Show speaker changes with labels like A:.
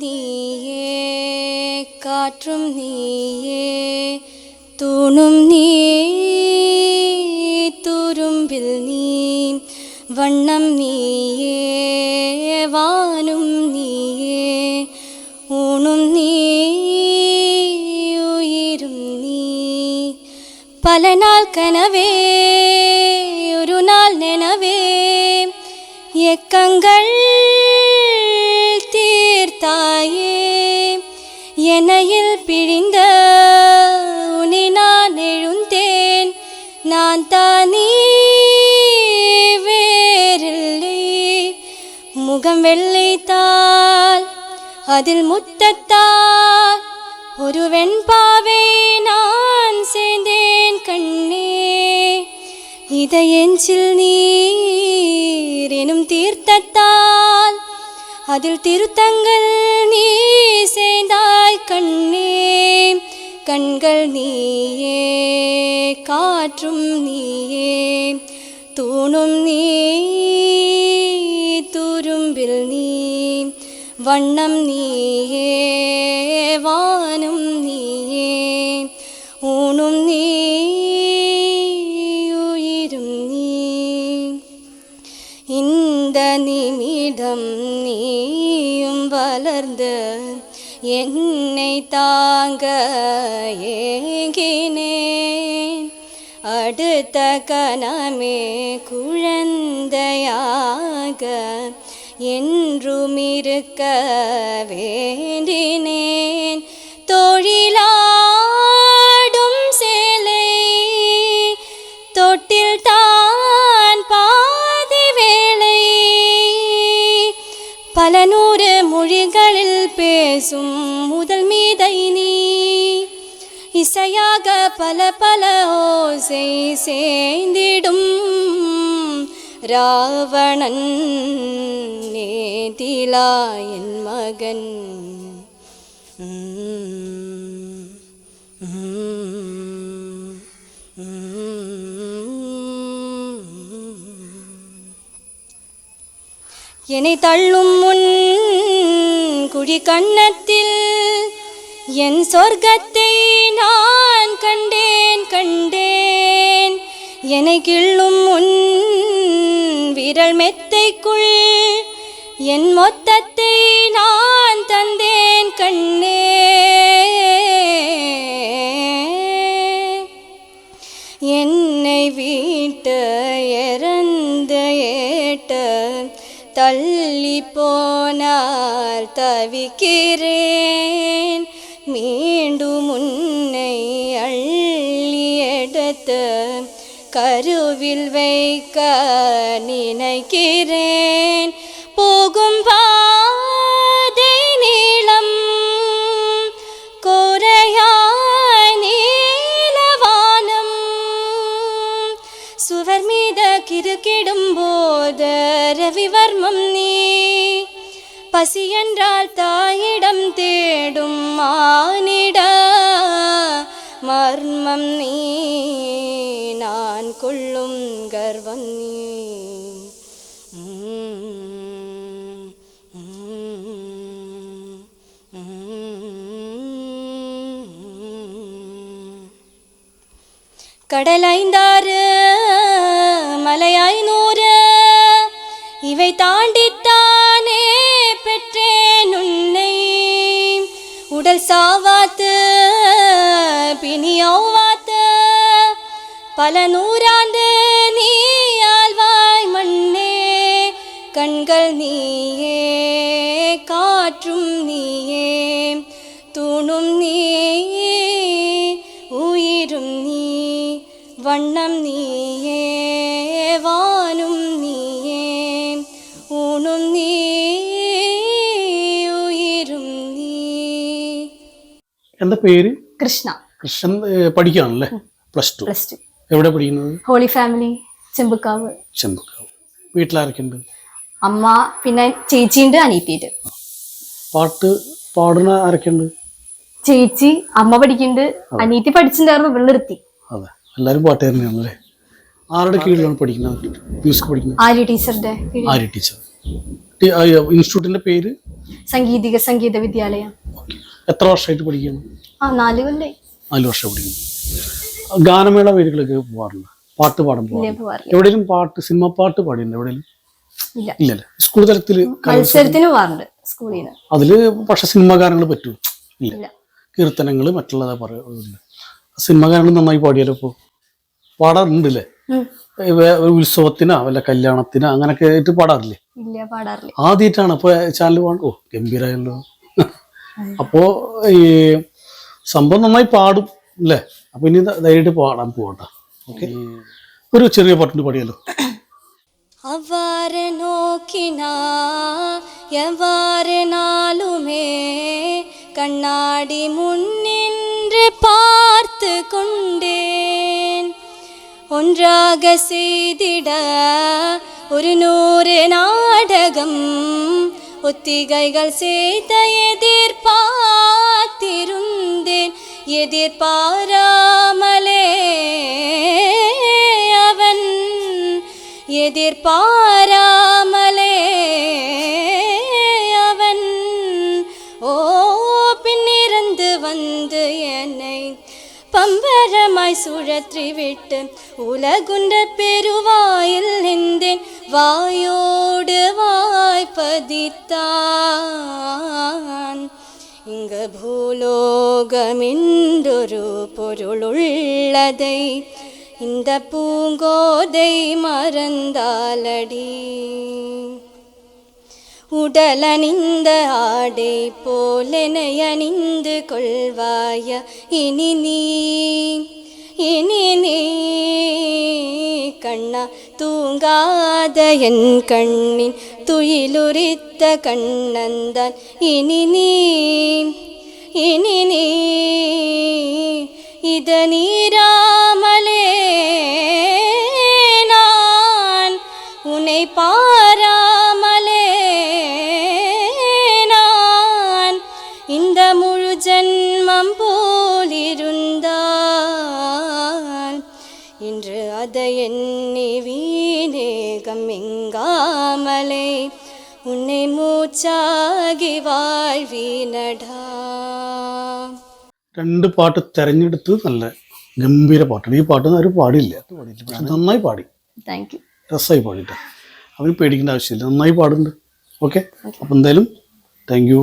A: நீயே காற்றும் நீயே தூணும் நீ துரும்பில் நீ வண்ணம் நீயே வானும் நீயே ஊனும் நீ உயிரும் நீ. பல நாள் கனவே ஒரு நாள் நினவே இயக்கங்கள் தாயே எனையில் பிழிந்த உனி நான் எழுந்தேன். நான் தானே வேறில்லை. முகம் வெள்ளைத்தால் அதில் முத்தத்தால் ஒரு வெண்பாவை நான் சேர்ந்தேன் கண்ணே. இதயெஞ்சில் நீ அதில் திருத்தங்கள் நீ சேர்ந்தாய் கண்ணே கண்கள் நீயே காற்றும் நீயே தூணும் நீ துரும்பில் நீ வண்ணம் நீயே வானும் இந்த நிமிடம் நீயும் வளர்ந்து என்னை தாங்க ஏங்கினேன் அடுத்த கணமே குழந்தையாக என்றும் இருக்க வேண்டினேன். தொழிலா பல நூறு மொழிகளில் பேசும் முதல் மீதை நீ. இசையாக பல பல ஓசை சேர்ந்திடும் ராவணன் நேதிலா என் மகன். என்னை தள்ளும் முன் குழி கண்ணத்தில் என் சொர்க்கத்தை நான் கண்டேன் கண்டேன். என்னை கிள்ளும் முன் விரல் மெத்தைக்குள் என் மொத்தத்தை நான் தந்தேன் கண்ணே. என்னை வீட்ட இறந்த ஏட்ட தள்ளி போனால் தவிக்கிறேன். மீண்டும் உன்னை அள்ளி எடுத்து கருவில் வைக்க நினைக்கிறேன். போகும் பா மீத கிருக்கிடும் போது ரவிவர்மம் நீ. பசி என்றால் தாயிடம் தேடும் மானிட மர்மம் நீ. நான் கொள்ளும் கர்வம் நீ. உம், தாண்டித்தானே பெற்றேன் உன்னை. உடல் சாவாத்து பிணியோவாத்து பல நூறாண்டு
B: എന്താ പേര്?
C: Krishna.
B: Krishnan പഠിക്കുകയാണല്ലേ? Plus two.
C: Plus two.
B: എവിടെ പഠിക്കുന്നത്?
C: Holy family Chembukkavu.
B: ചെമ്പുക്കാവ്. വീട്ടിലാരൊക്കെയുണ്ട്?
C: അമ്മ പിന്നെ ചേച്ചിയുണ്ട് അനീറ്റിയുണ്ട്
B: പാട്ട് പാടുന്ന ആരൊക്കെയുണ്ട്?
C: ചേച്ചി അമ്മ പഠിക്കുന്നുണ്ട് അനിയത്തി പഠിച്ചിട്ടുണ്ടായിരുന്നു ഇവിടെ നിർത്തി.
B: അതെ. എല്ലാവരും പാട്ടുകാരനെയാണല്ലേ ആരുടെ കീഴിലാണ് പഠിക്കുന്നത്? മ്യൂസിക് പഠിക്കുന്നത്?
C: ആര്യ ടീച്ചറുടെ.
B: ആര്യ ടീച്ചർ. ഇൻസ്റ്റിറ്റ്യൂട്ടിന്റെ പേര്?
C: സംഗീതിക സംഗീത വിദ്യാലയം.
B: എത്ര വർഷമായിട്ട് പഠിക്കുന്നു?
C: നാല്
B: വർഷം പഠിക്കുന്നു. ഗാനമേള വേദികളൊക്കെ പോകാറുണ്ട് പാട്ട് പാടാൻ പോകാറുണ്ട്
C: പോവാറില്ല.
B: പാട്ട് സിനിമ പാട്ട് പാടിയിട്ടുണ്ട് എവിടെയും
C: ഇല്ല.
B: ഇല്ലല്ലേ? സ്കൂൾ തലത്തിൽ
C: മത്സരത്തിന് പോവാറുണ്ട് സ്കൂളിൽ
B: അതിൽ പക്ഷെ സിനിമ ഗാനങ്ങൾ പറ്റൂ. ഇല്ല. കീർത്തനങ്ങൾ മറ്റുള്ളതാ പറയുന്നത് സിനിമ ഗാനങ്ങൾ നന്നായി പാടിയാലോ ഇപ്പോൾ പാടാറുണ്ട് അല്ലേ ഉത്സവത്തിനോ വല്ല കല്യാണത്തിനാ അങ്ങനൊക്കെ ആയിട്ട് പാടാറില്ലേ? ആദ്യമായിട്ടാണ്. ഇപ്പൊ ചാനൽ പാടും ഓ ഗംഭീരായല്ലോ. അപ്പോ ഈ സംഭവം നന്നായി പാടും അല്ലേ അപ്പൊ ഇനി ധ- ധൈര്യമായിട്ട് പാടാൻ പോകട്ടെ ഓക്കെ ഒരു ചെറിയ പാട്ടുണ്ട് പാടിയല്ലോ
A: அவ்வாறு நோக்கினா எவ்வாறு நாளுமே கண்ணாடி முன்னின்று பார்த்து கொண்டேன் ஒன்றாக செய்திட ஒரு நூறு நாடகம் ஒத்திகைகள் செய்த எதிர்பார்த்திருந்தேன். எதிர்பாராமலே அவன். எதிர்பாராமலே அவன். ஓ பின்னிருந்து வந்து என்னை பம்பரமாய் சுழற்றி விட்டு உலகுண்ட பெருவாயில் நின்றேன். வாயோ வாய்ப்பதித்தான் இங்கு பூலோகமென்றொரு பொருளுள்ளதை இந்த பூங்கோதை மறந்தாலடி. உடலணிந்த ஆடை போலெனை அணிந்து கொள்வாய இனி நீ இனி நீ கண்ணா தூங்காத என் கண்ணின் துயிலுரித்த கண்ணந்தான். இனி நீ இனி நீ இத நீராமலே நான் உன்னை பாரா வீணேகம் எங்காமலே உன்னை மூச்சாகி வாழ்வீனடா
B: രണ്ട് പാട്ട് തെരഞ്ഞെടുത്ത് നല്ല ഗംഭീര പാട്ടാണ് ഈ പാട്ട് ആരും പാടില്ല പക്ഷെ നന്നായി പാടി
C: താങ്ക് യു
B: രസമായി പാടിയിട്ട് അവന് പേടിക്കേണ്ട ആവശ്യമില്ല നന്നായി പാടുന്നുണ്ട് ഓക്കെ അപ്പം എന്തായാലും താങ്ക് യു